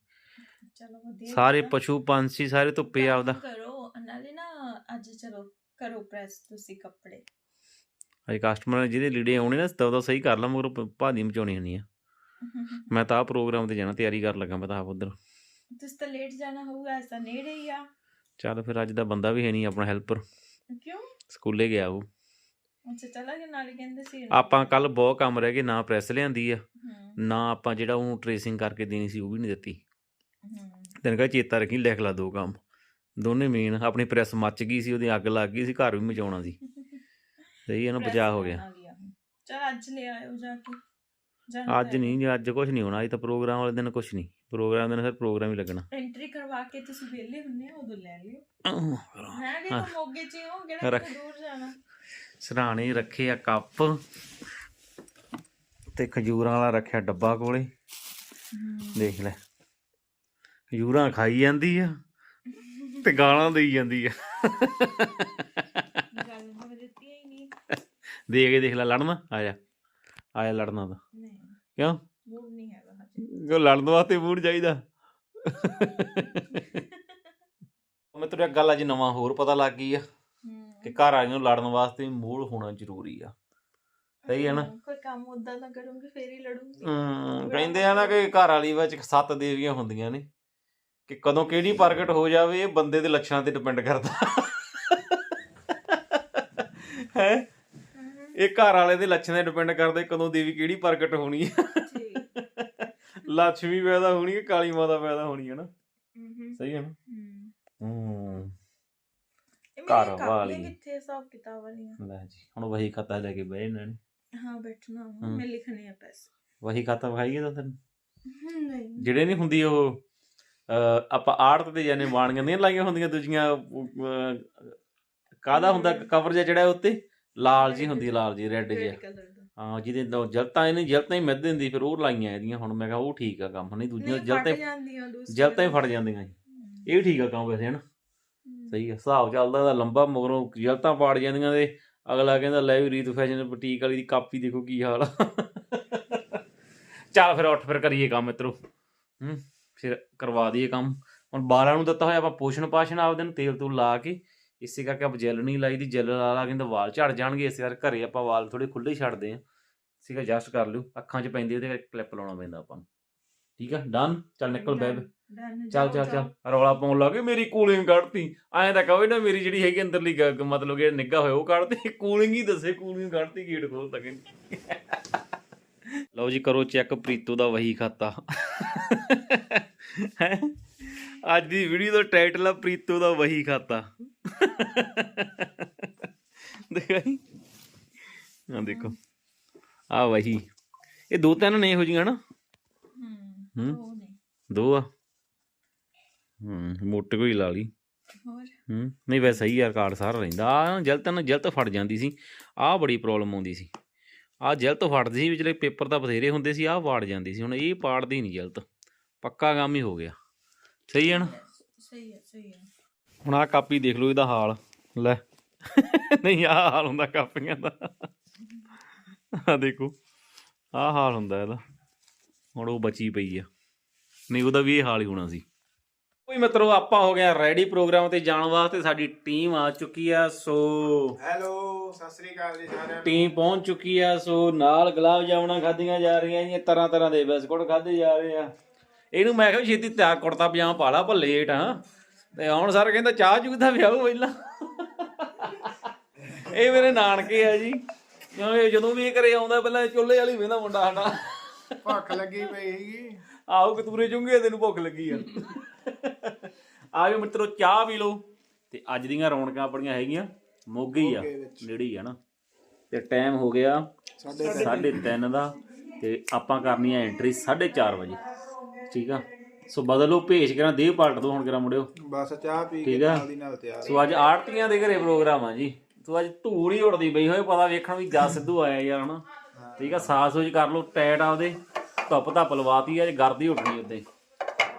ਚਲੋ ਵਧੀਆ ਸਾਰੇ। ਪਸ਼ੂ ਪੰਛੀ ਸਾਰੇ ਧੁੱਪੇ ਆਪਦਾ। ਕਰੋ ਨਾਲੇ ਨਾ ਅੱਜ ਚਲੋ ਕਰੋ ਪ੍ਰੈਸ ਤੁਸੀਂ ਕੱਪੜੇ। ਅਜੇ ਕਸਟਮਰ ਨੇ ਜਿਹਦੇ ਲੀੜੇ ਆਉਣੇ ਨਾ ਤਾਂ ਉਹਦਾ ਸਹੀ ਕਰ ਲਾ ਮਗਰ ਭਾਦੀ ਮਚਾਉਣੀ ਨਹੀਂ ਆ ਮੈਂ ਤਾਂ ਆ ਪ੍ਰੋਗਰਾਮ ਤੇ ਜਾਣਾ ਤਿਆਰੀ ਕਰਨ ਲੱਗਾ ਮੈਂ ਤਾਂ ਆਪ ਉਧਰ। ਤੁਸੀਂ ਤਾਂ ਲੇਟ ਜਾਣਾ ਹੋਊਗਾ ਐਸਾ ਨੇੜੇ ਹੀ ਆ। ਚੱਲ ਫਿਰ ਅੱਜ ਦਾ ਬੰਦਾ ਵੀ ਹੈ ਨਹੀਂ ਆਪਣਾ ਹੈਲਪਰ ਕਿਉਂ? ਸਕੂਲੇ ਗਿਆ ਉਹ। ਅੱਛਾ ਚਲਾ ਗਿਆ ਨਾਲੇ ਕਹਿੰਦੇ ਸੀ ਆਪਾਂ ਕੱਲ ਬਹੁਤ ਕੰਮ ਰਹਿ ਗਏ ਨਾ ਪ੍ਰੈਸ ਲਿਆਂਦੀ ਆ ਹੂੰ। ਨਾ ਆਪਾਂ ਜਿਹੜਾ ਉਹਨੂੰ ਟ੍ਰੇਸਿੰਗ ਕਰਕੇ ਦੇਣੀ ਸੀ ਉਹ ਵੀ ਨਹੀਂ ਦਿੱਤੀ। ਹੂੰ। ਤੈਨੂੰ ਕਹਾਂ ਚੇਤਾ ਰੱਖੀ ਲਿਖ ਲਾ ਦੋ ਕੰਮ। ਦੋਨੇ ਮੇਨ ਆਪਣੀ ਪ੍ਰੈਸ ਮੱਚ ਗਈ ਸੀ ਉਹਦੀ ਅੱਗ ਲੱਗ ਗਈ ਸੀ ਘਰ ਵੀ ਮਚਾਉਣਾ ਸੀ। ਸਹੀ ਹੈ ਨਾ ਬਚਾਅ ਹੋ ਗਿਆ। ਚਲ ਅੱਜ ਲੈ ਆਇਓ ਜਾ ਕੇ। ਅੱਜ ਨਹੀਂ ਜੀ, ਅੱਜ ਕੁਝ ਨਹੀਂ ਹੋਣਾ ਅੱਜ ਤਾਂ ਪ੍ਰੋਗਰਾਮ ਵਾਲੇ ਦਿਨ ਕੁਝ ਨਹੀਂ। ਪ੍ਰੋਗਰਾਮ ਦੇ ਦਿਨ ਫਿਰ ਪ੍ਰੋਗਰਾਮ ਹੀ ਲੱਗਣਾ। ਐਂਟਰੀ ਕਰਵਾ ਕੇ ਤੁਸੀਂ ਵਿਹਲੇ ਹੁੰਨੇ ਆ ਉਦੋਂ ਲੈ ਲਿਓ। ਹੈ ਕਿ ਹਾਂ। ਮੋਗੇ ਚ ਹੀ ਹੋ ਕਿਹੜਾ ਰੱਖ। ਕਿਤੇ ਦੂਰ ਜਾਣਾ। ਸਰਾਣੇ ਰੱਖੇ ਆ ਕੱਪ ਤੇ ਖਜੂਰਾਂ ਵਾਲਾ ਰੱਖਿਆ ਡੱਬਾ ਕੋਲੇ। ਦੇਖ ਲੈ। ਖਜੂਰਾਂ ਖਾਈ ਜਾਂਦੀ ਆ ਤੇ ਗਾਲਾਂ ਦੇਈ ਜਾਂਦੀ ਆ। ਗੱਲ ਹੋ ਦਿੱਤੀ ਹੀ ਨਹੀਂ। ਦੇ ਕੇ ਦੇਖ ਲੈ ਲੜਨਾ? ਆ ਜਾ। ਆ ਜਾ ਲੜਨਾ ਤਾਂ। ਨਹੀਂ। ਕਿਉਂ? ਮੂਡ ਨਹੀਂ ਹੈਗਾ ਹਜੇ। ਕਿਉਂ ਲੜਨ ਵਾਸਤੇ ਮੂਡ ਚਾਹੀਦਾ? ਮੈਂ ਤੇਰੇ ਗੱਲ ਅੱਜ ਨਵਾਂ ਹੋਰ ਪਤਾ ਲੱਗ ਗਈ ਆ। ਕਿ ਘਰ ਵਾਲਿਆਂ ਨੂੰ ਲੜਨ ਵਾਸਤੇ ਮੂਡ ਹੋਣਾ ਜ਼ਰੂਰੀ ਆ। ਸਹੀ ਹੈ ਨਾ? ਹਾਂ, ਕੋਈ ਕੰਮ ਉਦਾਂ ਦਾ ਕਰੂੰਗੀ ਫੇਰ ਹੀ ਲੜੂੰਗੀ। ਹਮ, ਕਹਿੰਦੇ ਆ ਨਾ ਕਿ ਘਰ ਵਾਲੀ ਵਿੱਚ ਸੱਤ ਦੇਵੀਆਂ ਹੁੰਦੀਆਂ ਨੇ ਕਿ ਕਦੋਂ ਕਿਹੜੀ ਪ੍ਰਗਟ ਹੋ ਜਾਵੇ ਇਹ ਬੰਦੇ ਦੇ ਲੱਛਣਾਂ ਤੇ ਡਿਪੈਂਡ ਕਰਦਾ। ਹੈ? ਇਹ ਘਰ ਵਾਲੇ ਦੇ ਲੱਛਣ ਤੇ ਡਿਪੈਂਡ ਕਰਦਾ ਕਦੋਂ ਦੇਵੀ ਕਿਹੜੀ ਪ੍ਰਗਟ ਹੋਣੀ ਹੈ ਜੀ। ਲక్ష్ਮੀ ਪੈਦਾ ਹੋਣੀ ਹੈ ਕਾਲੀ ਮਾਤਾ ਪੈਦਾ ਹੋਣੀ ਹੈ ਨਾ? ਹੂੰ। ਸਹੀ ਹੈ ਨਾ? ਹੂੰ। ਹੂੰ। ਘਰ ਵਾਲੀ। ਕਿੱਥੇ ਹਿਸਾਬ ਕਿਤਾਬ ਵਾਲੀਆਂ। ਲੈ ਜੀ ਹੁਣ ਵਹੀ ਖਾਤਾ ਲੈ ਕੇ ਬਹਿ ਇਹਨਾਂ ਨੇ। ਹਾਂ ਬੈਠਣਾ। ਮੈਂ ਲਿਖਣੇ ਆ ਪੈਸੇ। ਵਹੀ ਖਾਤਾ ਵਿਖਾਈਏ ਤਾਂ ਤੈਨੂੰ? ਨਹੀਂ। ਜਿਹੜੇ ਨਹੀਂ ਹੁੰਦੀ ਉਹ ਆਪਾਂ ਆੜਤ ਤੇ ਜਾਨੇ ਬਾਣੀਆਂ ਦੀਆਂ ਲਾਈਆਂ ਹੁੰਦੀਆਂ ਦੂਜੀਆਂ ਕਾਹਦਾ ਹੁੰਦਾ? ਕਵਰ ਜਿਹਾ ਜਿਹੜਾ ਉੱਤੇ? ਲਾਲ ਜੀ ਹੁੰਦੀ ਲਾਲ ਜੀ ਰੈੱਡ ਜਿਹਾ। ਦਾ। ਹਾਂ ਜਿਹਦੇ ਨਾਲ ਜਲਤਾਂ ਇਹਨੇ ਜਲਤਾਂ ਹੀ ਮਿੱਧ ਦਿੰਦੀ ਫਿਰ ਉਹ ਲਾਈਆਂ ਇਹਦੀਆਂ ਹੁਣ ਮੈਂ ਕਿਹਾ ਉਹ ਠੀਕ ਆ ਕੰਮ ਨਹੀਂ ਦੂਜੀਆਂ ਨਹੀਂ ਜਲਤਾਂ ਜਲਤਾਂ ਹੀ ਫੜ ਜਾਂਦੀਆਂ। ਇਹ ਠੀਕ ਆ ਕੰਮ ਵੈਸੇ ਹਨ? ਸਹੀ ਆ, ਹਿਸਾਬ ਚੱਲਦਾ ਇਹਦਾ ਲੰਬਾ ਮਗਰੋਂ ਜਲਤਾਂ ਪਾੜ ਜਾਂਦੀਆਂ ਤੇ ਅਗਲਾ ਕਹਿੰਦਾ ਲੈ ਵੀ ਰੀਤ ਫੈਸ਼ਨ ਬੁਟੀਕ ਵਾਲੀ ਦੀ ਕਾਪੀ ਦੇਖੋ ਕੀ ਹਾਲ ਆ। ਚੱਲ ਫਿਰ ਉੱਠ ਫਿਰ ਕਰੀਏ ਕੰਮ ਮਿੱਤਰੋ ਹੂੰ, ਫਿਰ ਕਰਵਾ ਦਈਏ ਕੰਮ। ਹੁਣ ਬਾਲਾਂ ਨੂੰ ਦਿੱਤਾ ਹੋਇਆ ਆਪਾਂ ਪੋਸ਼ਣ ਪਾਸ਼ਣ ਆਪਦੇ ਨੂੰ ਤੇਲ ਤੂਲ ਲਾ ਕੇ, ਇਸੇ ਕਰਕੇ ਆਪ ਜੈਲ ਨਹੀਂ ਲਾਈ ਦੀ, ਜੈਲ ਲਾ ਲਾ ਕਹਿੰਦਾ ਵਾਲ ਝੜ ਜਾਣਗੇ, ਇਸੇ ਕਰਕੇ ਘਰੇ ਆਪਾਂ ਵਾਲ ਥੋੜੇ ਖੁੱਲੇ ਛੱਡਦੇ ਆ। ਸੀਗਾ ਜਸਟ ਕਰ ਲਿਓ, ਅੱਖਾਂ 'ਚ ਪੈਂਦੀ ਉਹਦੇ ਕਰਕੇ ਕਲਿੱਪ ਲਾਉਣਾ ਪੈਂਦਾ ਆਪਾਂ ਨੂੰ। ਠੀਕ ਆ ਡਨ ਚੱਲ ਨਿਕਲ ਬੈਬ ਚੱਲ ਚੱਲ। ਚੱਲ। ਰੌਲਾ ਪਾਉਣ ਲੱਗੇ ਮੇਰੀ ਕੂਲਿੰਗ ਕੱਢਤੀ। ਐਂ ਤਾਂ ਕਹੋ ਨਾ ਮੇਰੀ ਜਿਹੜੀ ਹੈਗੀ ਅੰਦਰਲੀ ਮਤਲਬ ਕਿ ਨਿੱਗਾ ਹੋਇਆ ਉਹ ਕੱਢਤੀ। ਕੂਲਿੰਗ ਹੀ ਦੱਸੇ ਕੂਲਿੰਗ ਕੱਢਤੀ ਗੇਟ ਖੋਲ ਤੱਕ ਲਓ ਜੀ ਕਰੋ ਚੈੱਕ ਪ੍ਰੀਤੋ ਦਾ ਵਹੀ ਖਾਤਾ। ਹੈਂ? ਅੱਜ ਦੀ ਵੀਡੀਓ ਦਾ ਟਾਈਟਲ ਆ ਪ੍ਰੀਤੋ ਦਾ ਵਹੀ ਖਾਤਾ। ਦੇਖਾਈ? ਆ ਦੇਖੋ। ਆ ਵਹੀ। ਇਹ ਦੋ ਤਿੰਨ ਨੇ ਇਹੋ ਜਿਹੀਆਂ ਨਾ ਹੂੰ। ਦੋ ਆ? ਹੂੰ ਮੋਟੇ ਕੋਈ ਲਾ ਲਈ। ਹੋਰ? ਹੂੰ ਨਹੀਂ ਵੈਸੇ ਸਹੀ ਆ ਕਾਰਡ ਸਾਰਾ ਰਹਿੰਦਾ। ਆ ਜਲਤ ਨਾ ਜਲਤ ਫਟ ਜਾਂਦੀ ਸੀ। ਆਹ ਬੜੀ ਪ੍ਰੋਬਲਮ ਆਉਂਦੀ ਸੀ। ਆਹ ਜਲਤ ਫਟਦੀ ਸੀ ਵਿਚਲੇ ਪੇਪਰ ਤਾਂ ਬਥੇਰੇ ਹੁੰਦੇ ਸੀ ਆਹ ਵਾੜ ਜਾਂਦੀ ਸੀ। ਹੁਣ ਇਹ ਪਾੜਦੀ ਨਹੀਂ ਜਲਤ ਪੱਕਾ ਕੰਮ ਹੀ ਹੋ ਗਿਆ। ਸਹੀ ਹੈ ਨਾ? ਸਹੀ ਹੈ ਸਹੀ ਹੈ। ਹੁਣ ਆਹ ਕਾਪੀ ਦੇਖ ਲਓ ਇਹਦਾ ਹਾਲ। ਲੈ। ਨਹੀਂ ਆਹ ਹਾਲ ਹੁੰਦਾ ਕਾਪੀਆਂ ਦਾ। ਆ ਦੇਖੋ। ਆਹ ਹਾਲ ਹੁੰਦਾ ਇਹਦਾ। ਹੁਣ ਉਹ ਬਚੀ ਪਈ ਆ। ਨਹੀਂ ਉਹਦਾ ਵੀ ਇਹ ਹਾਲ ਹੀ ਹੋਣਾ ਸੀ। ਕੋਈ ਮਿੱਤਰੋ ਆਪਾਂ ਹੋ ਗਏ ਰੈਡੀ ਪ੍ਰੋਗਰਾਮ ਤੇ ਜਾਣ ਵਾਸਤੇ ਸਾਡੀ ਟੀਮ ਆ ਚੁੱਕੀ ਆ ਸੋ ਹੈਲੋ ਸਤਿ ਸ੍ਰੀ ਅਕਾਲ ਜੀ ਸਾਰਿਆਂ ਨੂੰ। ਟੀਮ ਪਹੁੰਚ ਚੁੱਕੀ ਆ ਸੋ ਨਾਲ ਗੁਲਾਬ ਜਾਮਣਾ ਖਾਧੀਆਂ ਜਾ ਰਹੀਆਂ ਜੀ ਤਰ੍ਹਾਂ ਤਰ੍ਹਾਂ ਦੇ ਬਿਸਕੁਟ ਖਾਦੇ ਜਾ ਰਹੇ ਆ। ਇਹਨੂੰ ਮੈਂ ਕਿਹਾ ਵੀ ਛੇਤੀ ਤਿਆਰ ਕੁੜਤਾ ਪਜਾਮਾ ਪਾ ਲਾ ਪਰ ਲੇਟ ਆ। ਤੇ ਹੁਣ ਸਰ ਕਹਿੰਦਾ ਚਾਹ ਚੂਹ ਦਾ ਵਿਆਹ ਪਹਿਲਾਂ। ਇਹ ਮੇਰੇ ਨਾਨਕੇ ਆ ਜੀ। ਕਿਉਂਕਿ ਜਦੋਂ ਵੀ ਇਹ ਘਰੇ ਆਉਂਦਾ ਪਹਿਲਾਂ ਚੁੱਲ੍ਹੇ ਵਾਲੀ ਵੇਂਦਾ ਮੁੰਡਾ ਸਾਡਾ। ਭੁੱਖ ਲੱਗੀ ਪਈ ਸੀਗੀ। ਆਓ ਕਤੂਰੇ ਚੁੰਗੇ ਤੈਨੂੰ ਭੁੱਖ ਲੱਗੀ ਆ। ਆਜੋ ਮਿੱਤਰੋ ਚਾਹ ਪੀ ਲਓ। ਤੇ ਅੱਜ ਦੀਆਂ ਰੌਣਕਾਂ ਆਪਣੀਆਂ ਹੈਗੀਆਂ ਮੋਗੇ ਆ ਨੇੜੇ ਆ ਨਾ। ਤੇ ਟਾਈਮ ਹੋ ਗਿਆ 3:30 ਦਾ ਤੇ ਆਪਾਂ ਕਰਨੀ ਆ ਐਂਟਰੀ 4:30 ਵਜੇ। ਠੀਕ ਆ? ਸੋ ਬਦਲੋ ਭੇਜ ਕਰਾਂ ਦੇਹ ਪਲਟ ਦੋ ਹੁਣ ਕਰਾਂ ਮੁੰਡਿਓ। ਬਸ ਚਾਹ ਪੀ ਕੇ ਨਾਲ ਦੀ ਨਾਲ ਤਿਆਰ ਸੋ ਅੱਜ ਆੜਤੀਆਂ ਦੇ ਘਰੇ ਪ੍ਰੋਗਰਾਮ ਆ ਜੀ। ਸੋ ਅੱਜ ਧੂੜ ਹੀ ਉੜਦੀ ਪਈ ਹੋਏ ਪਤਾ ਵੇਖਣ ਵੀ ਜਸ ਸਿੱਧੂ ਆਇਆ ਯਾਰ ਹਨਾ। ਠੀਕ ਆ ਸਾਫ਼ ਸੂਜ ਕਰ ਲਓ ਟੈਟ ਆਪਦੇ ਧੁੱਪ ਧੱਪ ਲਵਾਤੀ ਅੱਜ ਗਰਦੀ ਉੱਠਣੀ ਉੱਤੇ।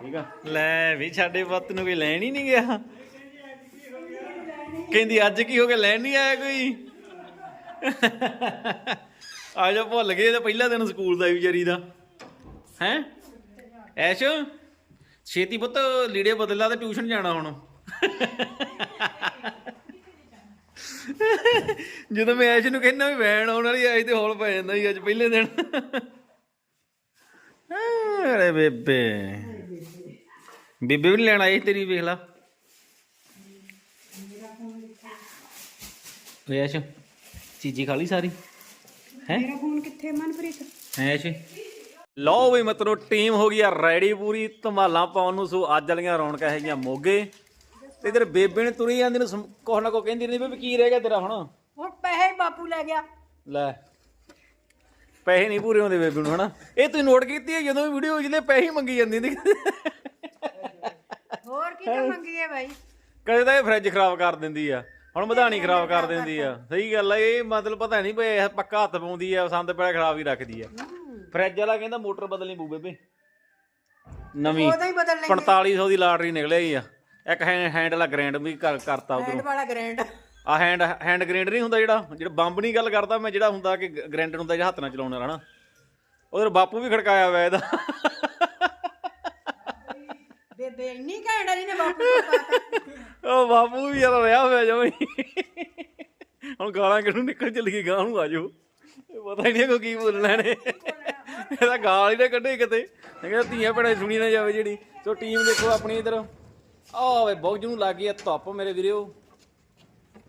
ਠੀਕ ਆ। ਲੈ ਵੀ ਸਾਡੇ ਪੁੱਤ ਨੂੰ ਕੋਈ ਲੈਣ ਹੀ ਨਹੀਂ ਗਿਆ। ਕਹਿੰਦੀ, ਅੱਜ ਕੀ ਹੋ ਗਿਆ, ਲੈਣ ਨਹੀਂ ਆਇਆ ਕੋਈ? ਆ ਜਾ ਭੁੱਲ ਗਏ ਤੇ ਪਹਿਲਾ ਦਿਨ ਸਕੂਲ ਦਾ ਹੀ ਵਿਚਾਰੀ ਦਾ। ਹੈ? ਐਸ਼, ਛੇਤੀ ਪੁੱਤ, ਲੀੜੇ ਬਦਲਾ ਤੇ ਟਿਊਸ਼ਨ ਜਾਣਾ ਹੁਣ। ਜਦੋਂ ਮੈਂ ਐਸ਼ ਨੂੰ ਕਹਿੰਦਾ ਵੀ ਵੈਨ ਆਉਣ ਵਾਲੀ ਆਈ ਤੇ ਹੌਲ ਪੈ ਜਾਂਦਾ ਸੀ ਅੱਜ ਪਹਿਲੇ ਦਿਨ। ਅਰੇ ਬੇਬੇ। ਬੀਬੀ ਵੀ ਲੈਣ ਆਈ ਤੇਰੀ ਵੇਖ ਲਾ। ਓਏ ਐਸ਼ ਚੀਜੀ ਖਾ ਲਈ ਸਾਰੀ? ਹੈ? ਮੇਰਾ ਫੋਨ ਕਿੱਥੇ ਮਨਪ੍ਰੀਤ? ਐਸ਼? ਲਓ ਵੀ ਮਤਰੋ ਟੀਮ ਹੋ ਗਈ ਆ ਰੈਡੀ ਪੂਰੀ ਧਮਾਲਾਂ ਪਾਉਣ ਨੂੰ ਸੋ ਅੱਜ ਵਾਲੀਆਂ ਰੌਣਕਾਂ ਹੈਗੀਆਂ ਮੋਗੇ। ਤੇ ਇਧਰ ਬੇਬੇ ਨੇ ਤੁਰੀ ਜਾਂਦੀ ਨੂੰ ਸਮ- ਕੁਛ ਨਾ ਕੋ ਕਹਿੰਦੀ ਨਹੀਂ ਬੇਬੇ ਕੀ ਰਹਿ ਗਿਆ ਤੇਰਾ ਹੁਣ? ਹੁਣ ਪੈਸੇ ਹੀ ਬਾਪੂ ਲੈ ਗਿਆ। ਲੈ। ਪੈਸੇ ਨਹੀਂ ਪੂਰੇ ਹੁੰਦੇ ਬੇਬੇ ਨੂੰ ਹਨਾ? ਇਹ ਤੁਸੀਂ ਨੋਟ ਕੀਤੀ ਹੈ ਜਦੋਂ ਵੀ ਵੀਡੀਓ ਜਿਹਦੇ ਪੈਸੇ ਹੀ ਮੰਗੀ ਜਾਂਦੀ ਹੁੰਦੀ। ਹੋਰ ਕੀ ਤਾਂ ਮੰਗੀਏ ਬਾਈ? ਕਦੇ ਤਾਂ ਇਹ ਫ੍ਰਿਜ ਖਰਾਬ ਕਰ ਦਿੰਦੀ ਆ। ਹੁਣ ਮਧਾਣੀ ਖਰਾਬ ਕਰ ਦਿੰਦੀ ਆ। ਸਹੀ ਗੱਲ ਆ ਇਹ ਮਤਲਬ ਪਤਾ ਨਹੀਂ ਪਈ ਇਹ ਪੱਕਾ ਹੱਥ ਪਾਉਂਦੀ ਆ ਸੰਦ ਪੈੜਾ ਖਰਾਬ ਹੀ ਰੱਖਦੀ ਆ। ਫ੍ਰਿਜ ਵਾਲਾ ਕਹਿੰਦਾ ਮੋਟਰ ਬਦਲਣੀ ਪਊ ਬੇਬੇ। ਨਵੀਂ ਉਹਦਾ ਹੀ ਬਦਲ ਲੈਂਗੇ 4500 ਦੀ ਲਾਟਰੀ ਨਿਕਲਿਆ ਹੀ ਆ। ਇੱਕ ਹੈਂ- ਹੈਂਡ ਵਾਲਾ ਗ੍ਰੈਂਡ ਵੀ ਕਰ- ਕਰਤਾ ਹੈਂਡ ਉਧਰੋਂ। ਵਾਲਾ ਗ੍ਰੈਂਡ ਆ ਹੈਂਡ ਹੈਂਡ ਗ੍ਰੈਂਡ ਨਹੀਂ ਹੁੰਦਾ ਜਿਹੜਾ ਜਿਹੜਾ ਬੰਬ ਨਹੀਂ ਗੱਲ ਕਰਦਾ ਮੈਂ ਜਿਹੜਾ ਹੁੰਦਾ ਕਿ ਗ੍ਰੈਂਡਰ ਹੁੰਦਾ ਜਿਹੜਾ ਹੱਥ ਨਾਲ ਚਲਾਉਣ ਵਾਲਾ ਹਨਾ ਉਧਰ ਬਾਪੂ ਵੀ ਖੜਕਾਇਆ ਹੋਇਆ ਇਹਦਾ। ਬੇਬੇ ਇੰਨੀ ਘੈਂਟ ਆ ਜਿਹਨੇ ਬਾਪੂ ਨੂੰ ਪਾਤਾ ਉਹ ਬਾਪੂ ਵੀ ਯਾਰ ਰਿਹਾ ਹੋਇਆ ਜਮਈ ਹੁਣ ਗਾਲਾਂ ਕਿਹਨੂੰ ਨਿਕਲ ਚੱਲ ਗਈ ਗਾਂ ਨੂੰ ਆਜੋ। ਇਹ ਪਤਾ ਹੀ ਨਹੀਂ ਕੋ ਕੀ ਬੋਲਣਾ ਨੇ ਇਹਦਾ ਗਾਲ ਹੀ ਨਾ ਕੱਢੇ ਕਿਤੇ। ਮੈਂ ਕਹਿੰਦਾ ਧੀਆਂ ਭੈਣਾਂ ਦੀ ਸੁਣੀ ਨਾ ਜਾਵੇ ਜਿਹੜੀ। ਸੋ ਟੀਮ ਦੇਖੋ ਆਪਣੀ ਇਧਰ। ਆਹ ਵੇ ਬਹੁਤ ਨੂੰ ਲੱਗ ਗਈ ਆ ਧੁੱਪ ਮੇਰੇ ਵੀਰੋ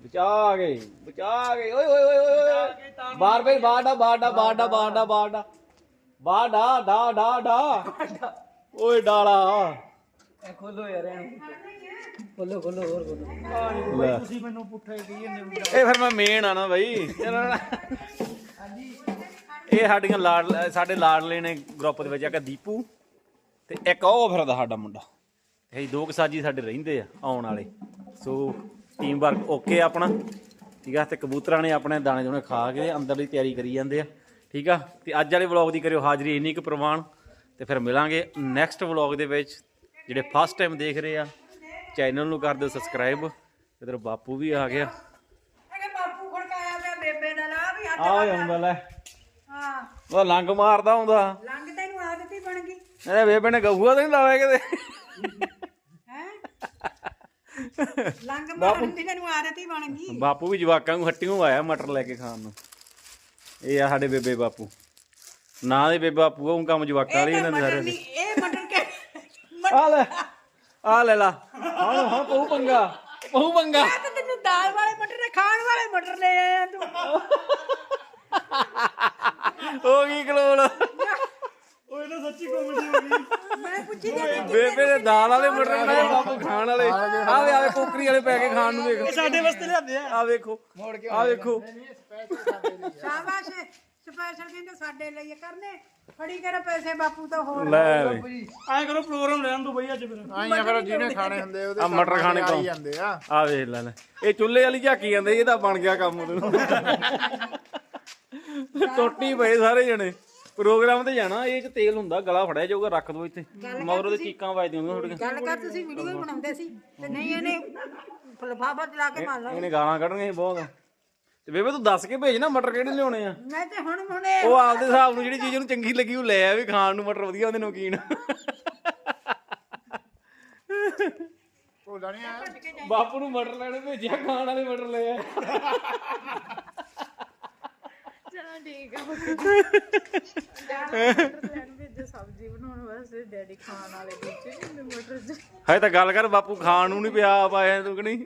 ਬਚਾ ਆ ਗਏ ਬਚਾ ਆ ਗਏ ਓਏ ਓਏ ਓਏ ਓਏ। ਬਾਹਰ ਬਈ ਬਾਹਰ ਦਾ ਬਾਹਰ ਦਾ ਬਾਹਰ ਦਾ ਬਾਹਰ ਦਾ ਬਾਹਰ ਦਾ ਬਾਹਰ ਦਾ ਦਾ ਦਾ ਦਾ ਓਏ ਡਾਲਾ। ਲੈ। ਤੁਸੀਂ ਮੈਨੂੰ ਪੁੱਠੇ ਕਹੀ ਜਾਂਦੇ ਹੋ। ਇਹ ਫਿਰ ਮੈਂ ਮੇਨ ਆ ਨਾ ਬਾਈ। ਇਹਨਾਂ ਇਹ ਸਾਡੀਆਂ ਲਾਡ ਸਾਡੇ ਲਾਡਲੇ ਨੇ ਗਰੁੱਪ ਦੇ ਵਿੱਚ ਇੱਕ ਦੀਪੂ ਤੇ ਇੱਕ ਉਹ ਫਿਰਦਾ ਸਾਡਾ ਮੁੰਡਾ। ਇਹ ਦੋ ਕੁ ਸਾਜੀ ਸਾਡੇ ਰਹਿੰਦੇ ਆ ਆਉਣ ਵਾਲੇ। ਸੋ ਟੀਮ ਵਰਕ ਓਕੇ ਆਪਣਾ। ਠੀਕ ਆ? ਤੇ ਕਬੂਤਰਾਂ ਨੇ ਆਪਣੇ ਦਾਣੇ ਦੋਣੇ ਖਾ ਕੇ ਅੰਦਰ ਦੀ ਤਿਆਰੀ ਕਰੀ ਜਾਂਦੇ ਆ। ਠੀਕ ਆ? ਤੇ ਅੱਜ ਵਾਲੇ ਵਲੌਗ ਦੀ ਕਰਿਓ ਹਾਜ਼ਰੀ ਇੰਨੀ ਕੁ ਪ੍ਰਵਾਨ। ਤੇ ਫਿਰ ਮਿਲਾਂਗੇ ਨੈਕਸਟ ਵਲੌਗ ਦੇ ਵਿੱਚ। ਜਿਹੜੇ ਫਸਟ ਟਾਈਮ ਦੇਖ ਰਹੇ ਆ ਚੈਨਲ ਨੂੰ ਕਰ ਦਿਓ ਸਬਸਕ੍ਰਾਈਬ ਇਧਰ ਬਾਪੂ ਵੀ ਆ ਗਿਆ। ਬਾਪੂ ਖੜਕਾਇਆ ਪਿਆ ਬੇਬੇ ਦਾ ਲਾ ਵੀ ਹੱਥ ਆ ਜਾਂਦਾ ਲੈ ਹਾਂ। ਉਹ ਲੰਗ ਮਾਰਦਾ ਹੁੰਦਾ। ਲੰਗ ਤੈਨੂੰ ਆਦਤ ਹੀ ਬਣ ਗਈ। ਇਹ ਬੇਬੇ ਨੇ ਗਊਆ ਤਾਂ ਨਹੀਂ ਲਾਇਆ ਕਿਤੇ ਹੈ ਲੰਗ ਮਾਰਨ ਦੀ ਤੈਨੂੰ ਆਦਤ ਹੀ ਬਣ ਗਈ। ਬਾਪੂ ਵੀ ਜਵਾਕਾਂ ਨੂੰ ਹੱਟੀਆਂ ਆਇਆ ਮਟਰ ਲੈ ਕੇ ਖਾਣ ਨੂੰ। ਇਹ ਆ ਸਾਡੇ ਬੇਬੇ ਬਾਪੂ। ਨਾ ਦੇ ਬੇਬੇ ਬਾਪੂ ਉਹ ਕੰਮ ਜਵਾਕਾਂ ਵਾਲੇ ਇਹਨਾਂ ਦੇ ਮਟਰ ਸਾਰੇ ਨਹੀਂ ਇਹ ਮਟਰ ਕੇ ਆ ਲੈ ਆ ਲੈ ਲਾ। ਹਾਂ ਹਾਂ ਪਹੂ ਪੰਗਾ। ਪਹੂ ਪੰਗਾ। ਮੈਂ ਤਾਂ ਤੈਨੂੰ ਦਾਲ ਵਾਲੇ ਮਟਰ ਨੇ ਖਾਣ ਵਾਲੇ ਮਟਰ ਲੈ ਆਇਆ ਤੂੰ। ਹੋ ਗਈ ਕਲੋਲ ਓਏ ਨਾ ਸੱਚੀ ਕਾਮੇਡੀ ਹੋ ਗਈ। ਬੇਬੇ ਨੇ ਦਾਲ ਵਾਲੇ ਮਟਰ ਬਣਾਏ ਬਾਪੂ ਖਾਣ ਵਾਲੇ। ਆਵੇ ਆਵੇ ਕੋਕਰੀ ਵਾਲੇ ਪੈ ਕੇ ਖਾਣ ਨੂੰ ਵੇਖ। ਸਾਡੇ ਵਾਸਤੇ ਲਿਆਂਦੇ ਆ। ਆ ਵੇਖੋ ਆ ਵੇਖੋ। ਸ਼ਾਬਾਸ਼ ਸਪੈਸ਼ਲ ਕਹਿੰਦੇ ਸਾਡੇ ਲਈ ਕਰਨੇ। ਫੜੀ ਕਰ ਪੈਸੇ ਬਾਪੂ ਤਾਂ ਹੋਰ। ਲੈ ਬਈ ਐਂ ਕਰੋ ਪ੍ਰੋਗਰਾਮ ਰਹਿਣ ਦੋ ਬਈ ਅੱਜ ਫਿਰ। ਆਈਆਂ ਫਿਰ ਜਿਹਨੇ ਖਾਣੇ ਹੁੰਦੇ ਉਹਦੇ ਆ ਮਟਰ ਖਾਣੇ ਆ ਤੋਂ। ਜਾਂਦੇ ਆ। ਆ ਵੇਖ ਲੈ ਇਹ ਚੁੱਲ੍ਹੇ ਵਾਲੀ ਝਾਕੀ ਜਾਂਦੇ ਇਹ ਤਾਂ ਬਣ ਗਿਆ ਕੰਮ ਉਹਨੂੰ ਟੋਟੀ ਪਏ ਸਾਰੇ ਜਣੇ। ਪ੍ਰੋਗਰਾਮ ਤੇ ਜਾਣਾ ਇਹ ਚ ਤੇਲ ਹੁੰਦਾ ਗਲਾ ਫੜਿਆ ਜਾਊਗਾ ਰੱਖ ਦੋ ਇੱਥੇ। ਮਗਰੋਂ ਤੇ ਚੀਕਾਂ ਵੱਜਦੀਆਂ ਹੁੰਦੀਆਂ ਥੋੜੀਆਂ ਗੱਲ ਕਰ ਤੁਸੀਂ ਵੀਡੀਓ ਹੀ ਬਣਾਉਂਦੇ ਸੀ। ਤੇ ਨਹੀਂ ਇਹਨੇ ਫਲਫਾਫਾ ਚਲਾ ਕੇ ਮੰਨ ਲਓ ਇਹਨੇ ਗਾਲਾਂ ਕੱਢਣੀਆਂ ਸੀ ਬਹੁਤ। ਤੇ ਬੇਬੇ ਤੂੰ ਦੱਸ ਕੇ ਭੇਜ ਨਾ ਮਟਰ ਕਿਹੜੇ ਲਿਆਉਣੇ ਆ? ਮੈਂ ਤੇ ਹੁਣ ਹੁਣੇ ਉਹ ਆਪਦੇ ਹਿਸਾਬ ਨੂੰ ਜਿਹੜੀ ਚੀਜ਼ ਉਹਨੂੰ ਚੰਗੀ ਲੱਗੀ ਉਹ ਲੈ ਆ ਵੀ ਖਾਣ ਨੂੰ ਮਟਰ ਵਧੀਆ ਉਹਦੇ ਨਮਕੀਨ ਭੋਲਾ ਨਹੀਂ ਬਾਪੂ ਨੂੰ ਮਟਰ ਲੈਣੇ ਭੇਜਿਆ ਖਾਣ ਵਾਲੇ ਮਟਰ ਲੈ ਆ ਠੀਕ ਆ ਲੈਣ ਭੇਜੋ ਸਬਜ਼ੀ ਬਣਾਉਣ ਵਾਸਤੇ ਡੈਡੀ ਖਾਣ ਵਾਲੇ ਦੂਜੇ ਜਿੰਨੇ ਮਟਰ ਚ ਹਾਏ ਤਾਂ ਗੱਲ ਕਰ ਬਾਪੂ ਖਾਣ ਨੂੰ ਨਹੀਂ ਪਿਆ ਆਪ ਆਇਆ ਤੂੰ ਕਿ ਨਹੀਂ?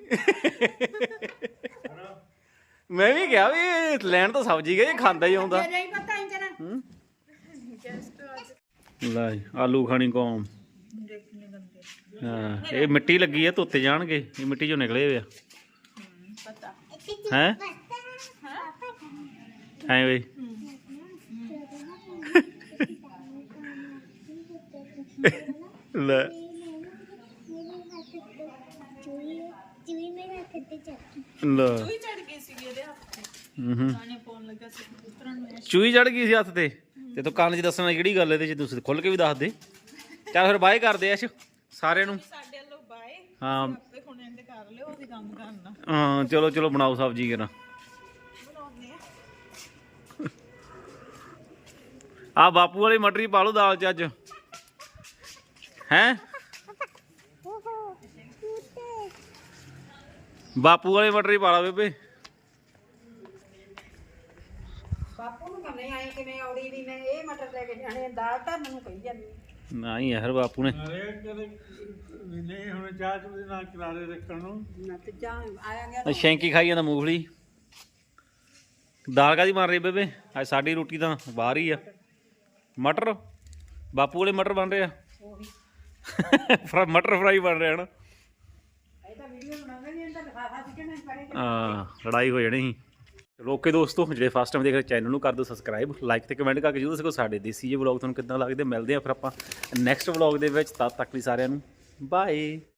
ਮੈਂ ਵੀ ਕਿਹਾ ਵੀ ਇਹ ਲੈਣ ਤਾਂ ਸਬਜ਼ੀ ਗਏ ਖਾਂਦਾ ਹੀ ਆਉਂਦਾ। ਨਹੀਂ ਪਤਾ ਇੰਜਨ ਗੈਸਟ ਅੱਜ। ਲੈ ਜੀ, ਆਲੂ ਖਾਣੀ ਕੌਮ। ਹਾਂ ਇਹ ਮਿੱਟੀ ਲੱਗੀ ਆ ਧੋਤੇ ਜਾਣਗੇ ਇਹ ਮਿੱਟੀ ਚੋਂ ਨਿਕਲੇ ਹੋਏ ਆ। ਪਤਾ। ਹੈ। ਹੈ ਬਈ। ਲੈ। ਲੈ। ਕੋਈ ਚੜ ਗਈ ਸੀ ਇਹਦੇ ਹੱਥ ਤੇ ਹੂੰ ਹੂੰ। ਗਾਣੇ ਪਾਉਣ ਲੱਗਾ ਸੀ ਉਤਰਨ ਨੂੰ ਚੂਈ ਚੜ ਗਈ ਸੀ ਹੱਥ ਤੇ। ਤੇ ਤੂੰ ਕੰਨ 'ਚ ਦੱਸਣਾ ਕਿਹੜੀ ਗੱਲ ਇਹਦੇ 'ਚ? ਤੁਸੀਂ ਖੁੱਲ ਕੇ ਵੀ ਦੱਸ ਦੇ। ਚੱਲ ਫਿਰ ਬਾਏ ਕਰਦੇ ਐਸ਼। ਸਾਰਿਆਂ ਨੂੰ। ਸਾਡੇ ਵੱਲੋਂ ਬਾਏ। ਹਾਂ। ਆਪੇ ਹੁਣ ਇਹਦੇ ਕਰ ਲਿਓ ਅਸੀਂ ਕੰਮ ਕਰਨਾ। ਹਾਂ ਚਲੋ ਚਲੋ ਬਣਾਓ ਸਬਜ਼ੀ ਕਰਾਂ ਆ ਬਾਪੂ ਵਾਲੀ ਮਟਰੀ ਪਾ ਲਓ ਦਾਲ 'ਚ ਅੱਜ। ਹੈ? ਬਾਪੂ ਵਾਲੀ ਮਟਰੀ ਪਾ ਲਾ ਬੇਬੇ। ਬਾਪੂ ਨੂੰ ਕਹਿੰਦੇ ਆਏ ਕਿਵੇਂ ਔੜੀ ਦੀ ਮੈਂ ਇਹ ਮਟਰ ਲੈ ਕੇ ਜਾਣੇ ਦਾਲ ਤਾਂ ਮੈਨੂੰ ਕਹੀ ਜਾਂਦੀ। ਨਾ ਹੀ ਯਾਰ ਬਾਪੂ ਨੇ। ਨਹੀਂ ਹੁਣ ਚਾਹ ਚੂਹ ਦੇ ਨਾਲ ਕਰਾਰੇ ਰੱਖਣ ਨੂੰ। ਨਾ ਤੇ ਜਾਂ ਆਇਆ ਗਿਆ ਸ਼ੈਂਕੀ ਖਾਈ ਜਾਂਦਾ ਮੂੰਗਫਲੀ। ਦਾਲ ਕਾਦੀ ਮਾਰ ਰਹੀ ਬੇਬੇ? ਅੱਜ ਸਾਡੀ ਰੋਟੀ ਤਾਂ ਬਾਹਰ ਹੀ ਆ। ਮਟਰ? ਬਾਪੂ ਵਾਲੇ ਮਟਰ ਬਣ ਰਹੇ ਆ? ਫਰਾ ਮਟਰ ਫਰਾਈ ਬਣ ਰਿਹਾ ਨਾ? ਇਹ ਤਾਂ ਵੀਡੀਓ ਬਣਾਉਂਦੇ ਨਹੀਂ ਪੜੇ ਲੜਾਈ ਹੋ ਜਾਣੀ ਸੀ। ਚਲੋ ਓਕੇ ਦੋਸਤੋ ਜਿਹੜੇ ਫਸਟ ਟਾਈਮ ਦੇਖ ਰਹੇ ਚੈਨਲ ਨੂੰ ਕਰ ਦਿਓ ਸਬਸਕ੍ਰਾਈਬ ਲਾਈਕ ਤੇ ਕਮੈਂਟ ਕਰਕੇ ਜਰੂਰ ਦੱਸੋ ਸਾਡੇ ਦੇਸੀ ਜਿਹੇ ਵਲੌਗ ਤੁਹਾਨੂੰ ਕਿੱਦਾਂ ਲੱਗਦੇ ਮਿਲਦੇ ਆ ਫਿਰ ਆਪਾਂ ਨੈਕਸਟ ਵਲੌਗ ਦੇ ਵਿੱਚ। ਤਦ ਤੱਕ ਲਈ ਸਾਰਿਆਂ ਨੂੰ ਬਾਏ